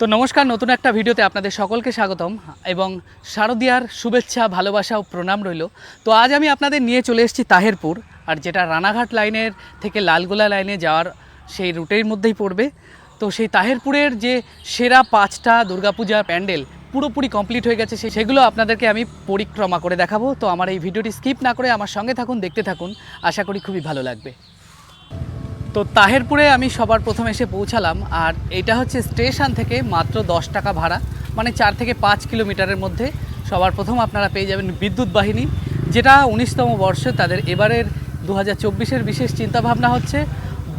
তো নমস্কার, নতুন একটা ভিডিওতে আপনাদের সকলকে স্বাগতম এবং শারদিয়ার শুভেচ্ছা, ভালোবাসা ও প্রণাম রইল। তো আজ আমি আপনাদের নিয়ে চলে এসেছি তাহেরপুর, আর যেটা রানাঘাট লাইনের থেকে লালগোলা লাইনে যাওয়ার সেই রুটের মধ্যেই পড়বে। তো সেই তাহেরপুরের যে সেরা পাঁচটা দুর্গাপূজা প্যান্ডেল পুরোপুরি কমপ্লিট হয়ে গেছে সেগুলো আপনাদেরকে আমি পরিক্রমা করে দেখাবো। তো আমার এই ভিডিওটি স্কিপ না করে আমার সঙ্গে থাকুন, দেখতে থাকুন। আশা করি খুবই ভালো লাগবে। তো তাহেরপুরে আমি সবার প্রথম এসে পৌঁছালাম, আর এটা হচ্ছে স্টেশন থেকে মাত্র দশ টাকা ভাড়া মানে চার থেকে পাঁচ কিলোমিটারের মধ্যে। সবার প্রথম আপনারা পেয়ে যাবেন বিদ্যুৎ বাহিনী, যেটা উনিশতম বর্ষে, তাদের এবারের দু হাজার চব্বিশের বিশেষ চিন্তাভাবনা হচ্ছে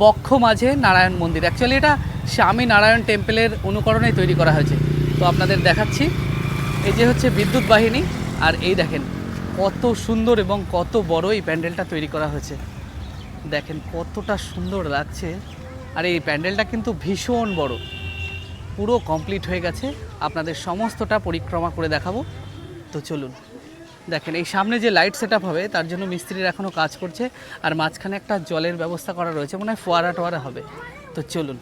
বক্ষ মাঝে নারায়ণ মন্দির। অ্যাকচুয়ালি এটা স্বামী নারায়ণ টেম্পলের অনুকরণে তৈরি করা হয়েছে। তো আপনাদের দেখাচ্ছি, এই যে হচ্ছে বিদ্যুৎ বাহিনী, আর এই দেখেন কত সুন্দর এবং কত বড় এই প্যান্ডেলটা তৈরি করা হয়েছে। দেখেন কতটা সুন্দর লাগছে। আর এই প্যান্ডেলটা কিন্তু ভীষণ বড়। পুরো কমপ্লিট হয়ে গেছে। আপনাদের সমস্তটা পরিক্রমা করে দেখাবো। তো চলুন। দেখেন, এই সামনে যে লাইট সেট হবে, তার জন্য মিস্ত্রির এখনও কাজ করছে। আর মাঝখানে একটা জলের ব্যবস্থা করা রয়েছে, মনে হয় ফোয়ারা টোয়ারা হবে। তো চলুন।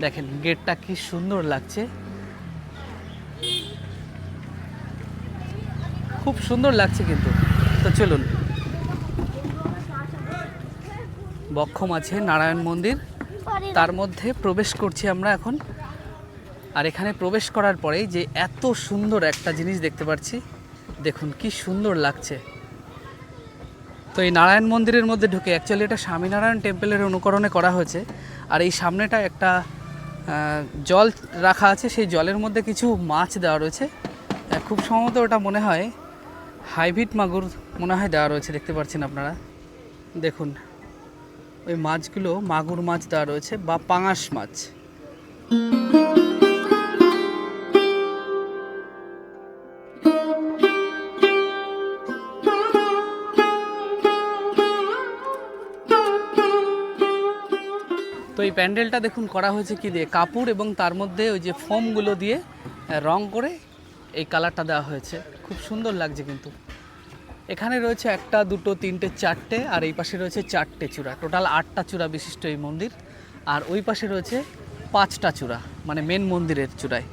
দেখেন, গেটটা কি সুন্দর লাগছে। খুব সুন্দর লাগছে কিন্তু। তো চলুন। বক্ষম আছে, নারায়ণ মন্দির। তার মধ্যে প্রবেশ করছি আমরা এখন। আর এখানে প্রবেশ করার পরেই যে এত সুন্দর একটা জিনিস দেখতে পাচ্ছি, দেখুন কি সুন্দর লাগছে। তো এই নারায়ণ মন্দিরের মধ্যে ঢুকে অ্যাকচুয়ালি এটা স্বামীনারায়ণ টেম্পলের অনুকরণে করা হয়েছে। আর এই সামনেটা একটা জল রাখা আছে, সেই জলের মধ্যে কিছু মাছ দেওয়া রয়েছে। খুব সম্ভবত ওটা মনে হয় হাইব্রিড মাগুর মনে হয় দেওয়া রয়েছে, দেখতে পাচ্ছেন আপনারা। দেখুন ওই মাছগুলো মাগুর মাছ দেওয়া রয়েছে বা পাঙাশ মাছ। তো এই প্যান্ডেলটা দেখুন, করা হয়েছে কি দিয়ে? কাপড় এবং তার মধ্যে ওই যে ফোমগুলো দিয়ে রং করে এই কালারটা দেওয়া হয়েছে। খুব সুন্দর লাগছে কিন্তু। এখানে রয়েছে একটা দুটো তিনটে চারটে আর এই পাশে রয়েছে চারটে চূড়া। টোটাল আটটা চূড়া বিশিষ্ট এই মন্দির। আর ওই পাশে রয়েছে পাঁচটা চূড়া মানে মেন মন্দিরের চূড়ায়।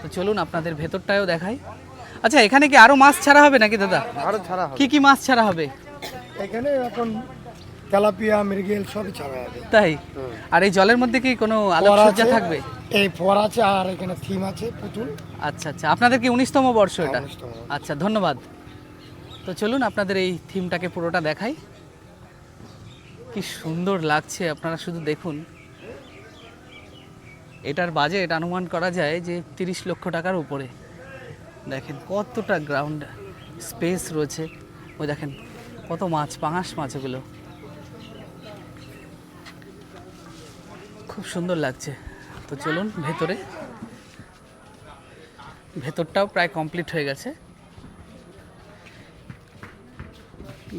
তো চলুন আপনাদের ভেতরটাও দেখাই। আচ্ছা এখানে কি আরও মাছ ছাড়া হবে নাকি দাদা? আরও ছাড়া হবে। কি কি মাছ ছাড়া হবে? এখানে এখন তেলাপিয়া মৃগেল সবই ছাড়া হবে। তাই? আর এই জলের মধ্যে কি কোনো আলোকসজ্জা থাকবে? এই ফোয়ারা আছে আর এখানে থিম আছে পুতুল। আচ্ছা আচ্ছা। আপনাদের কি উনিশতম বর্ষ এটা? আচ্ছা ধন্যবাদ। তো চলুন আপনাদের এই থিমটাকে পুরোটা দেখাই। কি সুন্দর লাগছে, আপনারা শুধু দেখুন। এটার বাজেট অনুমান করা যায় যে তিরিশ লক্ষ টাকার উপরে। দেখেন কতটা গ্রাউন্ড স্পেস রয়েছে। ওই দেখেন কত মাছ, পাঙাশ মাছ এগুলো। খুব সুন্দর লাগছে। তো চলুন ভেতরে। ভেতরটাও প্রায় কমপ্লিট হয়ে গেছে।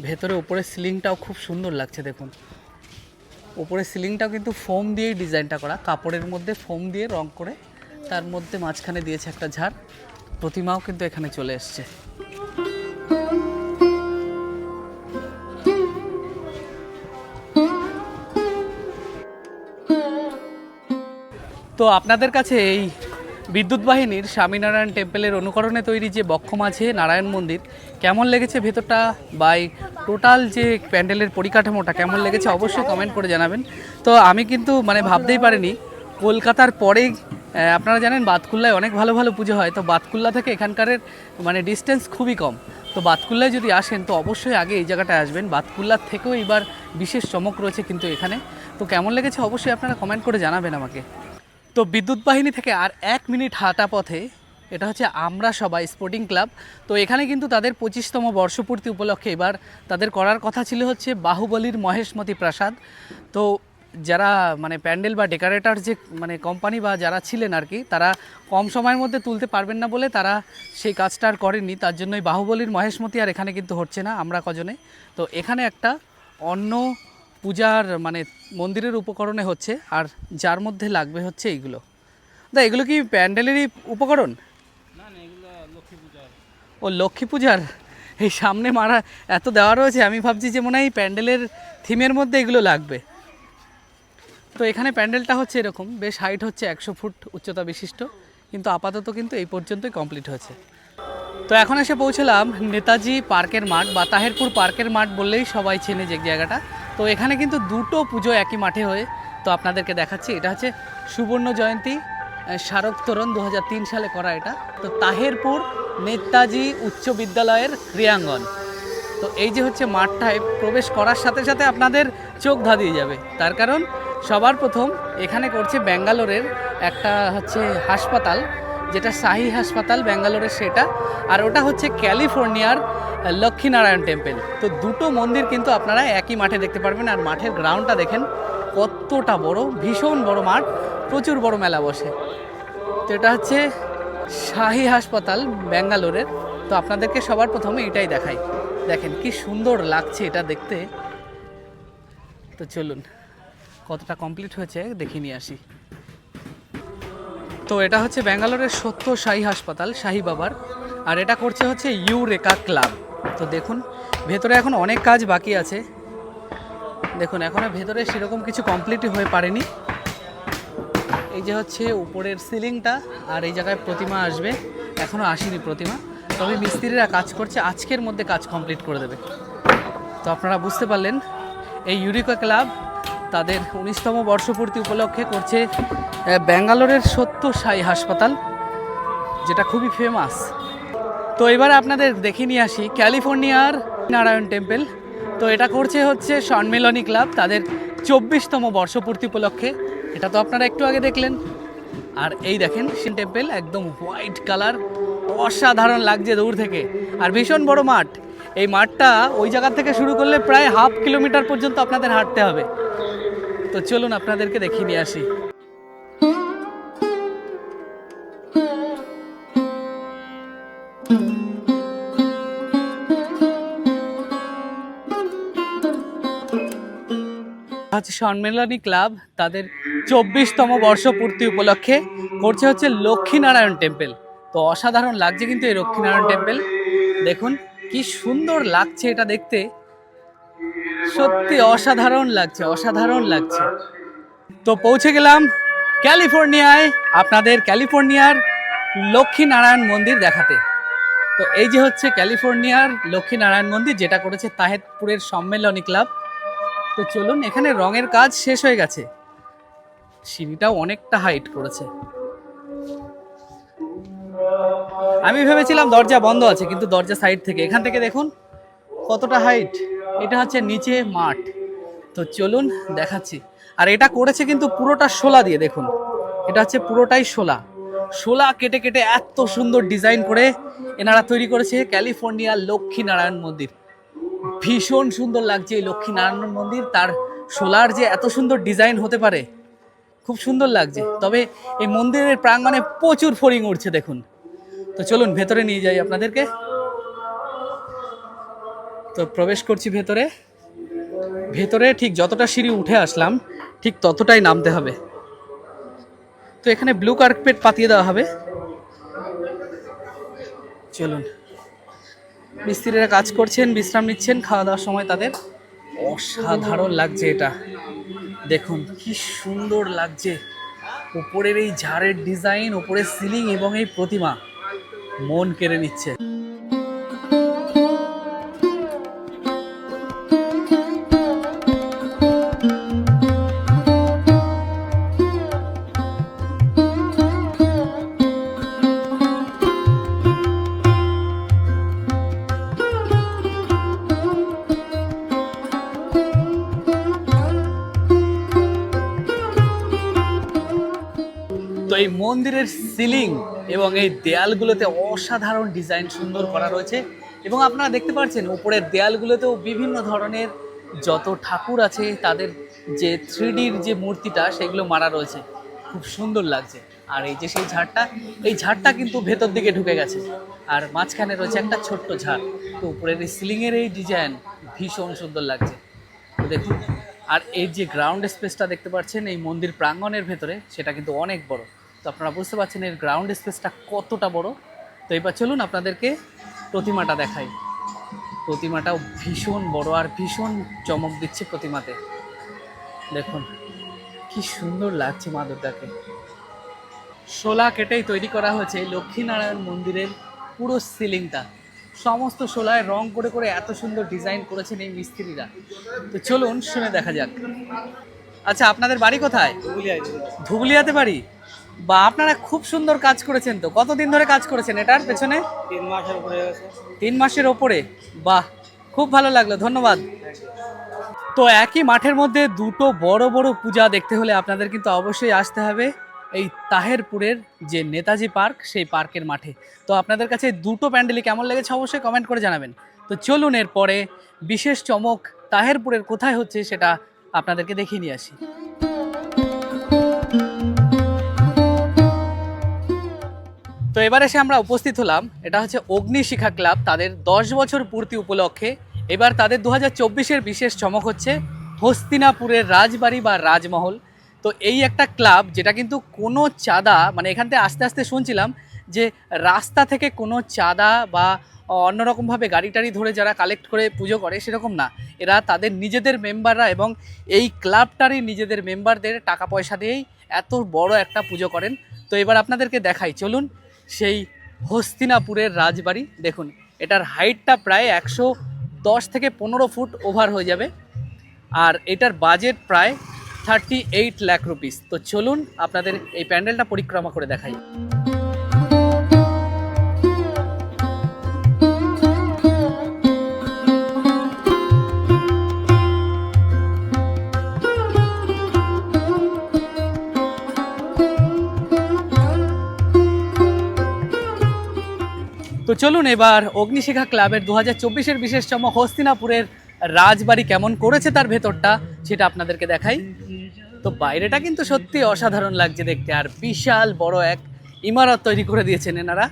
ভেতরে উপরে সিলিংটাও খুব সুন্দর লাগছে, দেখুন। উপরে সিলিংটাও কিন্তু ফোম দিয়েই ডিজাইনটা করা। কাপড়ের মধ্যে ফোম দিয়ে রং করে তার মধ্যে মাঝখানে দিয়েছে একটা ঝাড়। প্রতিমাও কিন্তু এখানে চলে এসছে। তো আপনাদের কাছে এই বিদ্যুৎ বাহিনীর স্বামীনারায়ণ টেম্পলের অনুকরণে তৈরি যে বক্ষ মাঝে নারায়ণ মন্দির কেমন লেগেছে ভেতরটা? বাই টোটাল যে প্যান্ডেলের পরিকাঠামোটা কেমন লেগেছে অবশ্যই কমেন্ট করে জানাবেন। তো আমি কিন্তু মানে ভাবতেই পারিনি কলকাতার আহ, আপনারা জানেন বাতকুল্লায় অনেক ভালো ভালো পুজো হয় তো বাতকুল্লা থেকে এখানকারের মানে ডিস্টেন্স খুবই কম। তো বাতকুল্লায় যদি আসেন তো অবশ্যই আগে এই জায়গাটায় আসবেন। বাতকুল্লার থেকেও এবার বিশেষ চমক রয়েছে কিন্তু এখানে। তো কেমন লেগেছে অবশ্যই আপনারা কমেন্ট করে জানাবেন আমাকে। তো বিদ্যুৎ বাহিনী থেকে আর এক মিনিট হাঁটা পথে এটা হচ্ছে আমরা সবাই স্পোর্টিং ক্লাব তো এখানে কিন্তু তাদের পঁচিশতম বর্ষপূর্তি উপলক্ষে এবার তাদের করার কথা ছিল হচ্ছে বাহুবলীর মহেশমতি প্রাসাদ। তো যারা মানে প্যান্ডেল বা ডেকোরেটর যে মানে কোম্পানি বা যারা ছিলেন আর কি, তারা কম সময়ের মধ্যে তুলতে পারবেন না বলে তারা সেই কাজটা আর করেননি। তার জন্যই বাহুবলীর মহেশমতি আর এখানে কিন্তু হচ্ছে না আমরা কজনে। তো এখানে একটা অন্য পূজার মানে মন্দিরের উপকরণে হচ্ছে আর যার মধ্যে লাগবে হচ্ছে এইগুলো। দা এগুলো কি প্যান্ডেলেরই উপকরণ? ও লক্ষ্মী পূজার? এই সামনে মারা এত দেওয়া রয়েছে আমি ভাবছি যে মনে হয় এই প্যান্ডেলের থিমের মধ্যে এগুলো লাগবে। তো এখানে প্যান্ডেলটা হচ্ছে এরকম বেশ হাইট হচ্ছে একশো ফুট উচ্চতা বিশিষ্ট কিন্তু আপাতত কিন্তু এই পর্যন্তই কমপ্লিট হয়েছে। তো এখন এসে পৌঁছলাম নেতাজি পার্কের মাঠ বা তাহেরপুর পার্কের মাঠ বললেই সবাই চেনে যে জায়গাটা। তো এখানে কিন্তু দুটো পুজো একই মাঠে হয়ে তো আপনাদেরকে দেখাচ্ছি। এটা হচ্ছে সুবর্ণ জয়ন্তী স্মারক তোরণ দু হাজার তিন সালে করা এটা। তো তাহেরপুর নেতাজি উচ্চ বিদ্যালয়ের ক্রিয়াঙ্গন। তো এই যে হচ্ছে মাঠটায় প্রবেশ করার সাথে সাথে আপনাদের চোখ ধাঁধিয়ে যাবে। তার কারণ সবার প্রথম এখানে করছে ব্যাঙ্গালোরের একটা হচ্ছে হাসপাতাল। যেটা শাহি হাসপাতাল ব্যাঙ্গালোরের সেটা। আর ওটা হচ্ছে ক্যালিফোর্নিয়ার লক্ষ্মীনারায়ণ টেম্পল। তো দুটো মন্দির কিন্তু আপনারা একই মাঠে দেখতে পারবেন। আর মাঠের গ্রাউন্ডটা দেখেন, কতটা বড়, ভীষণ বড় মাঠ, প্রচুর বড় মেলা বসে। তো এটা হচ্ছে শাহি হাসপাতাল, ব্যাঙ্গালোরের। তো আপনাদেরকে সবার প্রথমে এটাই দেখাই। দেখেন কি সুন্দর লাগছে এটা দেখতে। তো চলুন, কতটা কমপ্লিট হয়েছে, দেখিয়ে নিয়ে আসি। তো এটা হচ্ছে ব্যাঙ্গালোরের সত্য শাহী হাসপাতাল, শাহী বাবার। আর এটা করছে হচ্ছে ইউরেকা ক্লাব। তো দেখুন, ভেতরে এখন অনেক কাজ বাকি আছে। দেখুন, এখনও ভেতরে সেরকম কিছু কমপ্লিটই হয়ে পারেনি। এই যে হচ্ছে উপরের সিলিংটা, আর এই জায়গায় প্রতিমা আসবে। এখনও আসেনি প্রতিমা। তবে মিস্ত্রিরা কাজ করছে, আজকের মধ্যে কাজ কমপ্লিট করে দেবে। তো আপনারা বুঝতে পারলেন, এই ইউরিকা ক্লাব তাদের উনিশতম বর্ষপূর্তি উপলক্ষে করছে ব্যাঙ্গালোরের সত্য সাই হাসপাতাল, যেটা খুবই ফেমাস তো এবার আপনাদের দেখে নিয়ে আসি, ক্যালিফোর্নিয়ার নারায়ণ টেম্পল। তো এটা করছে হচ্ছে সম্মেলনী ক্লাব তাদের চব্বিশতম বর্ষপূর্তি উপলক্ষে। এটা তো আপনারা একটু আগে দেখলেন। আর এই দেখেন সিন টেম্পল একদম হোয়াইট কালার অসাধারণ লাগছে দূর থেকে। আর ভীষণ বড় মাঠ। এই মাঠটা ওই জায়গা থেকে শুরু করলে প্রায় হাফ কিলোমিটার পর্যন্ত আপনাদের হাঁটতে হবে। তো চলুন আপনাদেরকে দেখিয়ে নিয়ে আসি। হচ্ছে সম্মেলনী ক্লাব তাদের চব্বিশতম বর্ষপূর্তি উপলক্ষে করছে হচ্ছে লক্ষ্মীনারায়ণ টেম্পল। তো অসাধারণ লাগছে কিন্তু এই লক্ষ্মীনারায়ণ টেম্পল। দেখুন, কি সুন্দর লাগছে এটা দেখতে। সত্যি অসাধারণ লাগছে অসাধারণ লাগছে। তো পৌঁছে গেলাম ক্যালিফোর্নিয়ায়, আপনাদের ক্যালিফোর্নিয়ার লক্ষ্মীনারায়ণ মন্দির দেখাতে। তো এই যে হচ্ছে ক্যালিফোর্নিয়ার লক্ষ্মীনারায়ণ মন্দির যেটা করেছে তাহেরপুরের সম্মেলনী ক্লাব তো চলুন, এখানে রঙের কাজ শেষ হয়ে গেছে। সিঁড়িটাও অনেকটা হাইট করেছে। আমি ভেবেছিলাম দরজা বন্ধ আছে, কিন্তু দরজা সাইড থেকে। এখান থেকে দেখুন কতটা হাইট এটা হচ্ছে নিচে মাঠ। তো চলুন দেখাচ্ছি। আর এটা করেছে কিন্তু পুরোটা শোলা দিয়ে, দেখুন। এটা হচ্ছে পুরোটাই শোলা। শোলা কেটে কেটে এত সুন্দর ডিজাইন করে এনারা তৈরি করেছে। ক্যালিফোর্নিয়ার লক্ষ্মীনারায়ণ মন্দির। ভীষণ সুন্দর লাগছে এই লক্ষ্মীনারায়ণ মন্দির। তার সোলার যে এত সুন্দর ডিজাইন হতে পারে, খুব সুন্দর লাগছে। তবে এই মন্দিরের প্রাঙ্গণে প্রচুর ফড়িং উঠছে, দেখুন। তো চলুন, ভেতরে নিয়ে যাই আপনাদেরকে। তো প্রবেশ করছি ভেতরে। ভেতরে ঠিক যতটা সিঁড়ি উঠে আসলাম, ঠিক ততটাই নামতে হবে। তো এখানে ব্লু কার্পেট পাতিয়ে দেওয়া হবে। চলুন। মিস্ত্রিরা কাজ করছেন, বিশ্রাম নিচ্ছেন, খাওয়া দাওয়ার সময় তাদের অসাধারণ লাগছে এটা। দেখুন কি সুন্দর লাগছে। উপরের এই ঝাড়ের ডিজাইন, উপরের সিলিং এবং এই প্রতিমা। মন কেড়ে নিচ্ছে। মন্দিরের সিলিং এবং এই দেয়ালগুলোতে অসাধারণ ডিজাইন সুন্দর করা রয়েছে। এবং আপনারা দেখতে পাচ্ছেন, উপরের দেয়ালগুলোতেও বিভিন্ন ধরনের যত ঠাকুর আছে, তাদের যে থ্রিডির যে মূর্তিটা, সেগুলো মারা রয়েছে। খুব সুন্দর লাগছে। আর এই যে সেই ঝাড়টা, এই ঝাড়টা কিন্তু ভেতর দিকে ঢুকে গেছে। আর মাঝখানে রয়েছে একটা ছোট্ট ঝাড়। তো উপরের এই সিলিংয়ের এই ডিজাইন ভীষণ সুন্দর লাগছে। তো দেখুন, আর এই যে গ্রাউন্ড স্পেসটা দেখতে পাচ্ছেন, এই মন্দির প্রাঙ্গণের ভেতরে, সেটা কিন্তু অনেক বড়। তো আপনারা বুঝতে পারছেন এর গ্রাউন্ড স্পেসটা কতটা বড়। তো এবার চলুন আপনাদেরকে প্রতিমাটা দেখাই। প্রতিমাটাও ভীষণ বড় আর ভীষণ চমক দিচ্ছে প্রতিমাতে। দেখুন, কি সুন্দর লাগছে মা দুর্গাকে। শোলা কেটেই তৈরি করা হয়েছে লক্ষ্মীনারায়ণ মন্দিরের পুরো সিলিংটা। সমস্ত শোলায় রং করে করে এত সুন্দর ডিজাইন করেছেন এই মিস্ত্রিরা। তো চলুন শুনে দেখা যাক। আচ্ছা আপনাদের বাড়ি কোথায়? ধুবুলিয়াতে বাড়ি? বা আপনারা খুব সুন্দর কাজ করেছেন তো। কতদিন ধরে কাজ করেছেন এটার পেছনে? তিন মাসের উপরে তিন মাসের ওপরে। বাহ খুব ভালো লাগল ধন্যবাদ। তো একই মাঠের মধ্যে দুটো বড় বড় পূজা দেখতে হলে আপনাদের কিন্তু অবশ্যই আসতে হবে। এই তাহেরপুরের যে নেতাজি পার্ক সেই পার্কের মাঠে। তো আপনাদের কাছে দুটো প্যান্ডেলই কেমন লেগেছে অবশ্যই কমেন্ট করে জানাবেন। তো চলুন এরপরে বিশেষ চমক তাহেরপুরের কোথায় হচ্ছে সেটা আপনাদেরকে দেখিয়ে নিয়ে আসি। তো এবার এসে আমরা উপস্থিত হলাম। এটা হচ্ছে অগ্নিশিখা ক্লাব। তাদের দশ বছর পূর্তি উপলক্ষে এবার তাদের দু হাজার বিশেষ চমক হচ্ছে হস্তিনাপুরের রাজবাড়ি বা রাজমহল। তো এই একটা ক্লাব যেটা কিন্তু কোনো চাঁদা মানে এখান থেকে আস্তে আস্তে শুনছিলাম যে রাস্তা থেকে কোনো চাঁদা বা অন্যরকমভাবে গাড়ি টাড়ি ধরে যারা কালেক্ট করে পুজো করে সেরকম না। এরা তাদের নিজেদের মেম্বাররা এবং এই ক্লাবটারই নিজেদের মেম্বারদের টাকা পয়সা দিয়েই এত বড় একটা পুজো করেন। তো এবার আপনাদেরকে দেখাই। চলুন সেই হস্তিনাপুরের রাজবাড়ি। দেখুন, এটার হাইটটা প্রায় একশো দশ থেকে পনেরো ফুট ওভার হয়ে যাবে। আর এটার বাজেট প্রায় থার্টি এইট ল্যাক রুপিস তো চলুন আপনাদের এই প্যান্ডেলটা পরিক্রমা করে দেখাই। তো চলুন এবার অগ্নিশিখা ক্লাবের দু হাজার চব্বিশের বিশেষ চমক হস্তিনাপুরের রাজবাড়ি কেমন করেছে তার ভেতরটা সেটা আপনাদেরকে দেখাই। তো বাইরেটা কিন্তু সত্যি অসাধারণ লাগছে দেখতে, আর বিশাল বড় এক ইমারত তৈরি করে দিয়েছেন এনারা।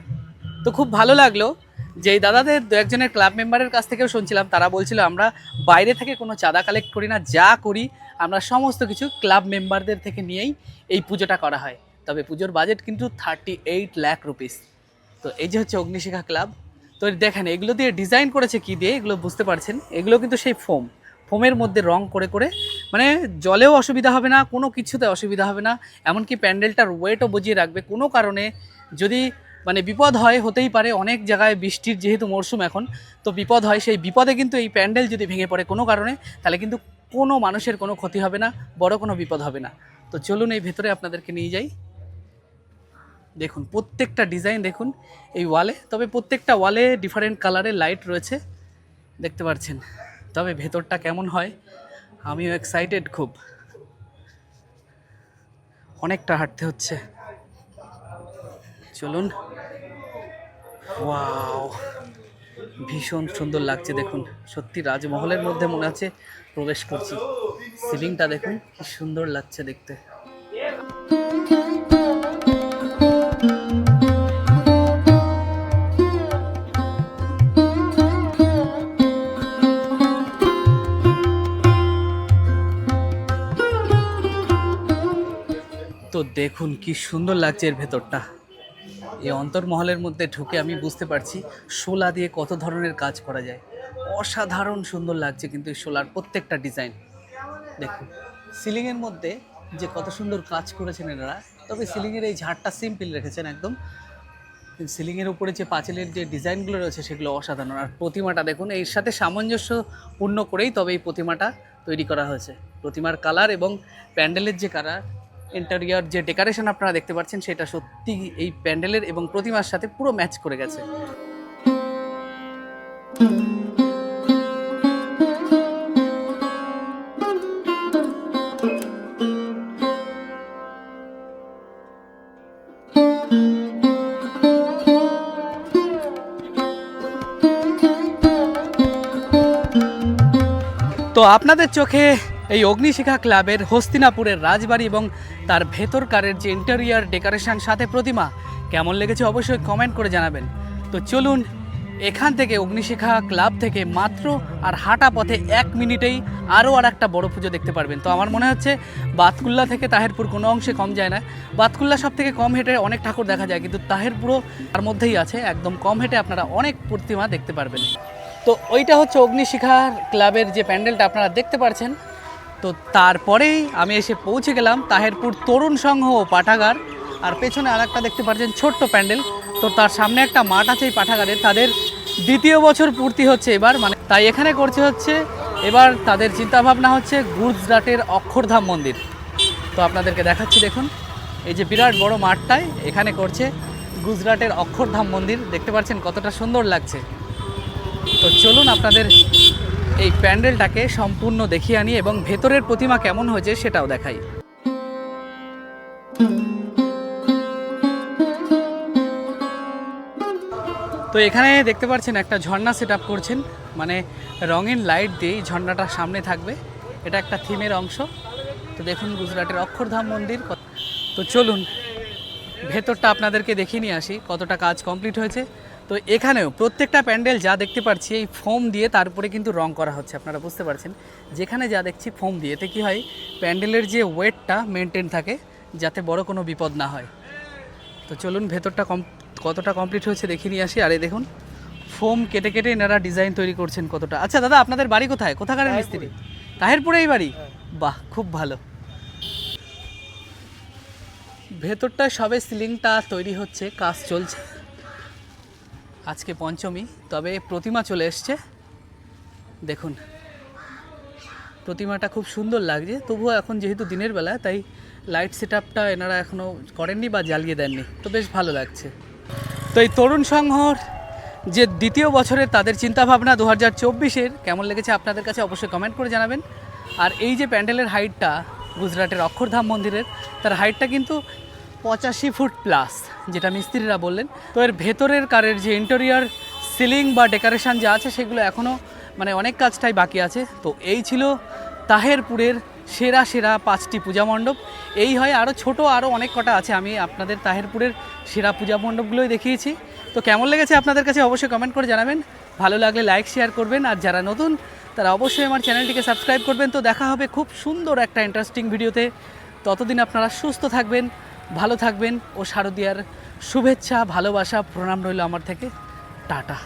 তো খুব ভালো লাগল যে এই দাদাদের দু একজনের ক্লাব মেম্বারের কাছ থেকেও শুনছিলাম, তারা বলছিল আমরা বাইরে থেকে কোনো চাঁদা কালেক্ট করি না, যা করি আমরা সমস্ত কিছু ক্লাব মেম্বারদের থেকে নিয়েই এই পুজোটা করা হয়। তবে পুজোর বাজেট কিন্তু থার্টি এইট লাখ রুপিস তো এই যে হচ্ছে অগ্নিশিখা ক্লাব, তো দেখেন, এগুলো দিয়ে ডিজাইন করেছে কি দিয়ে, এগুলো বুঝতে পারছেন? এগুলো কিন্তু সেই ফোম ফোমের মধ্যে রং করে করে মানে জলেও অসুবিধা হবে না, কোনো কিছুতে অসুবিধা হবে না, এমনকি প্যান্ডেলটার ওয়েটও বুঝিয়ে রাখবে। কোনো কারণে যদি মানে বিপদ হয়, হতেই পারে, অনেক জায়গায় বৃষ্টির যেহেতু মরশুম এখন, তো বিপদ হয়, সেই বিপদে কিন্তু এই প্যান্ডেল যদি ভেঙে পড়ে কোনো কারণে, তাহলে কিন্তু কোনো মানুষের কোনো ক্ষতি হবে না, বড় কোনো বিপদ হবে না। তো চলুন এই ভেতরে আপনাদেরকে নিয়ে যাই। দেখুন, প্রত্যেকটা ডিজাইন দেখুন এই ওয়ালে তবে প্রত্যেকটা ওয়ালে ডিফারেন্ট কালারের লাইট রয়েছে। দেখতে পাচ্ছেন, তবে ভেতরটা কেমন হয়? আমিও এক্সাইটেড খুব। অনেকটা হাঁটতে হচ্ছে। চলুন। ওয়াও ভীষণ সুন্দর লাগছে, দেখুন। সত্যি রাজমহলের মধ্যে মনে হচ্ছে প্রবেশ করছি। সিলিংটা দেখুন, কি সুন্দর লাগছে দেখতে। তো দেখুন কি সুন্দর লাগছে এর ভেতরটা। এই অন্তর্মহলের মধ্যে ঢুকে আমি বুঝতে পারছি শোলা দিয়ে কত ধরনের কাজ করা যায়। অসাধারণ সুন্দর লাগছে কিন্তু এই শোলার প্রত্যেকটা ডিজাইন। দেখুন, সিলিংয়ের মধ্যে যে কত সুন্দর কাজ করেছেন এনারা, তবে সিলিংয়ের এই ঝাড়টা সিম্পল রেখেছেন একদম। সিলিংয়ের উপরে যে পাঁচিলের যে ডিজাইনগুলো রয়েছে সেগুলো অসাধারণ। আর প্রতিমাটা দেখুন, এর সাথে সামঞ্জস্যপূর্ণ করেই তবে এই প্রতিমাটা তৈরি করা হয়েছে। প্রতিমার কালার এবং প্যান্ডেলের যে কালার ইন্টেরিয়র যে ডেকোরেশন আপনারা দেখতে পাচ্ছেন, সেটা সত্যি এই প্যান্ডেলের এবং প্রতিমার সাথে পুরো ম্যাচ করে গেছে। তো আপনাদের চোখে এই অগ্নিশিখা ক্লাবের হস্তিনাপুরের রাজবাড়ি এবং তার ভেতরকারের যে ইন্টেরিয়ার ডেকোরেশন সাথে প্রতিমা, কেমন লেগেছে অবশ্যই কমেন্ট করে জানাবেন। তো চলুন, এখান থেকে অগ্নিশিখা ক্লাব থেকে মাত্র আর হাঁটা পথে এক মিনিটেই আরও আর একটা বড় পুজো দেখতে পারবেন। তো আমার মনে হচ্ছে বাতকুল্লা থেকে তাহেরপুর কোনো অংশে কম যায় না। বাতকুল্লা সব থেকে কম হেঁটে অনেক ঠাকুর দেখা যায়, কিন্তু তাহেরপুরও তার মধ্যেই আছে। একদম কম হেঁটে আপনারা অনেক প্রতিমা দেখতে পারবেন। তো ওইটা হচ্ছে অগ্নিশিখা ক্লাবের যে প্যান্ডেলটা আপনারা দেখতে পাচ্ছেন তো তারপরেই আমি এসে পৌঁছে গেলাম তাহেরপুর তরুণ সংঘ ও পাঠাগার। আর পেছনে আর একটা দেখতে পাচ্ছেন ছোট্ট প্যান্ডেল। তো তার সামনে একটা মাঠ আছে এই পাঠাগারে তাদের দ্বিতীয় বছর পূর্তি হচ্ছে এবার। মানে তাই এখানে করছে হচ্ছে এবার তাদের চিন্তাভাবনা হচ্ছে গুজরাটের অক্ষরধাম মন্দির। তো আপনাদেরকে দেখাচ্ছি দেখুন। এই যে বিরাট বড় মাঠটায় এখানে করছে গুজরাটের অক্ষরধাম মন্দির। দেখতে পাচ্ছেন কতটা সুন্দর লাগছে। তো চলুন আপনাদের এই প্যান্ডেলটাকে সম্পূর্ণ দেখিয়ে আনি এবং ভেতরের প্রতিমা কেমন হয়েছে সেটাও দেখাই। তো এখানে দেখতে পাচ্ছেন একটা ঝর্ণা সেট করছেন মানে রঙিন লাইট দিয়ে এই ঝর্ণাটা সামনে থাকবে। এটা একটা থিমের অংশ। তো দেখুন গুজরাটের অক্ষরধাম মন্দির তো চলুন, ভেতরটা আপনাদেরকে দেখিয়ে নিয়ে আসি, কতটা কাজ কমপ্লিট হয়েছে। তো এখানেও প্রত্যেকটা প্যান্ডেল যা দেখতে পাচ্ছি এই ফোম দিয়ে তারপরে কিন্তু রং করা হচ্ছে আপনারা বুঝতে পারছেন। যেখানে যা দেখছি ফোম দিয়ে এতে কী হয় প্যান্ডেলের যে ওয়েটটা মেনটেন থাকে যাতে বড় কোনো বিপদ না হয়। তো চলুন ভেতরটা কম কতটা কমপ্লিট হয়েছে দেখিয়ে নিয়ে আসি আরে দেখুন ফোম কেটে কেটে এনারা ডিজাইন তৈরি করছেন কতটা। আচ্ছা দাদা আপনাদের বাড়ি কোথায়? কোথাকার মিস্ত্রি? তাহেরপুরে এই বাড়ি বাহ খুব ভালো। ভেতরটা সবে সিলিংটা তৈরি হচ্ছে কাজ চলছে। আজকে পঞ্চমী, তবে প্রতিমা চলে এসছে। দেখুন, প্রতিমাটা খুব সুন্দর লাগছে। তবুও এখন যেহেতু দিনের বেলা, তাই লাইট সেট আপটা এনারা এখনও করেননি বা জ্বালিয়ে দেননি। তো বেশ ভালো লাগছে। তো এই তরুণ সংঘর যে দ্বিতীয় বছরের তাদের চিন্তাভাবনা দু হাজার চব্বিশের, কেমন লেগেছে আপনাদের কাছে অবশ্যই কমেন্ট করে জানাবেন। আর এই যে প্যান্ডেলের হাইটটা গুজরাটের অক্ষরধাম মন্দিরের, তার হাইটটা কিন্তু পঁচাশি ফুট প্লাস যেটা মিস্ত্রিরা বললেন। তো এর ভেতরের কারের যে ইন্টেরিয়ার সিলিং বা ডেকোরেশন যা আছে, সেগুলো এখনও মানে অনেক কাজটাই বাকি আছে। তো এই ছিল তাহেরপুরের সেরা সেরা পাঁচটি পূজা মণ্ডপ। এই হয় আরও ছোট আরও অনেক কটা আছে। আমি আপনাদের তাহেরপুরের সেরা পূজা মণ্ডপগুলোই দেখিয়েছি। তো কেমন লেগেছে আপনাদের কাছে অবশ্যই কমেন্ট করে জানাবেন। ভালো লাগলে লাইক শেয়ার করবেন। আর যারা নতুন, তারা অবশ্যই আমার চ্যানেলটিকে সাবস্ক্রাইব করবেন। তো দেখা হবে খুব সুন্দর একটা ইন্টারেস্টিং ভিডিওতে ততদিন আপনারা সুস্থ থাকবেন। ভালো থাকবেন ও শারদিয়ার শুভেচ্ছা ভালোবাসা প্রণাম রইল আমার থেকে। টাটা।